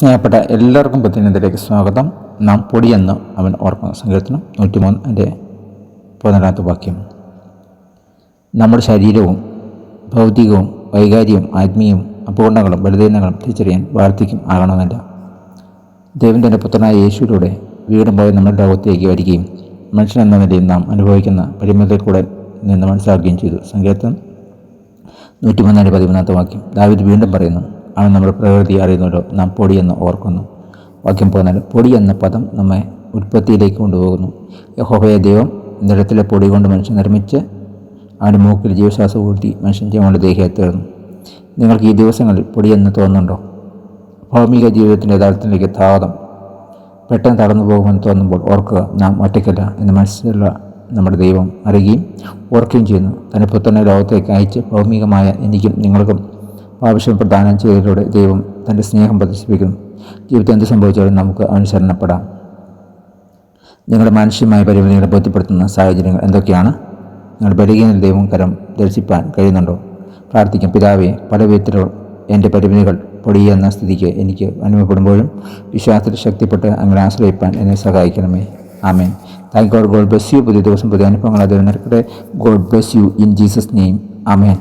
സ്നേഹപ്പെട്ട എല്ലാവർക്കും പത്തിനത്തിലേക്ക് സ്വാഗതം. നാം പൊടിയെന്ന് അവൻ ഓർക്കുന്ന. സങ്കീർത്തനം നൂറ്റിമൂന്ന് എന്റെ പതിനെട്ടാമത്തെ വാക്യം. നമ്മുടെ ശരീരവും ഭൗതികവും വൈകാരികവും ആത്മീയവും അപകടങ്ങളും ബലദീനങ്ങളും തിരിച്ചറിയാൻ വാർദ്ധക്യം ആകണമെന്നില്ല. ദൈവം തന്റെ പുത്രനായ യേശുവിലൂടെ വീടും പോയി നമ്മുടെ ലോകത്തേക്ക് വരികയും മനുഷ്യൻ എന്ന നിലയിൽ നാം അനുഭവിക്കുന്ന പരിമിതിയിൽ നിന്ന് മനസ്സിലാക്കുകയും ചെയ്തു. സങ്കീർത്തനം നൂറ്റിമൂന്നാന്റെ പതിമൂന്നാമത്തെ വാക്യം. ദാവിദ് വീണ്ടും പറയുന്നു അവൻ നമ്മുടെ പ്രകൃതി അറിയുന്നവരോ? നാം പൊടിയെന്ന് ഓർക്കുന്നു. വാക്യം പോകുന്നത് പൊടി എന്ന പദം നമ്മെ ഉൽപ്പത്തിയിലേക്ക് കൊണ്ടുപോകുന്നു. യഹോഹയ ദൈവം നിലത്തിലെ പൊടി കൊണ്ട് മനുഷ്യൻ നിർമ്മിച്ച് അവന്റെ മൂക്കിൽ ജീവശ്വാസം കൂട്ടി മനുഷ്യൻ ജീവനുള്ള ദേഹിയെ തീർന്നു. നിങ്ങൾക്ക് ഈ ദിവസങ്ങളിൽ പൊടിയെന്ന് തോന്നുന്നുണ്ടോ? ഭൗമിക ജീവിതത്തിന്റെ യഥാർത്ഥത്തിലേക്ക് താവതം പെട്ടെന്ന് തടന്നു പോകുമെന്ന് തോന്നുമ്പോൾ ഓർക്കുക നാം ഒറ്റയ്ക്കല്ല എന്ന് മനസ്സിലുള്ള നമ്മുടെ ദൈവം അറിയുകയും ഓർക്കുകയും ചെയ്യുന്നു. തന്റെ പുത്രനെ ലോകത്തേക്ക് അയച്ച് ഭൗമികമായ എനിക്കും നിങ്ങൾക്കും ആവശ്യം പ്രദാനം ചെയ്തതിലൂടെ ദൈവം തന്റെ സ്നേഹം പ്രദർശിപ്പിക്കുന്നു. ജീവിതത്തിൽ എന്ത് സംഭവിച്ചാലും നമുക്ക് അനുസരണപ്പെടാം. നിങ്ങളുടെ മാനുഷികമായ പരിമിതികളെ ബോധ്യപ്പെടുത്തുന്ന സാഹചര്യങ്ങൾ എന്തൊക്കെയാണ്? നിങ്ങളുടെ ബലികീന ദൈവം കരം ദർശിപ്പാൻ കഴിയുന്നുണ്ടോ? പ്രാർത്ഥിക്കും പിതാവെ പല വിധത്തിലുള്ള എന്റെ പരിമിതികൾ പൊടിയെന്ന സ്ഥിതിക്ക് എനിക്ക് അനുഭവപ്പെടുമ്പോഴും വിശ്വാസത്തിൽ ശക്തിപ്പെട്ട് അങ്ങനെ ആശ്രയിപ്പാൻ എന്നെ സഹായിക്കണമേ. ആമേൻ. Thank God. God bless you. പുതിയ ദിവസം പുതിയ അനുഭവങ്ങൾ. അതിൽ നിൽക്കട്ടെ. God bless you. In Jesus name. Amen.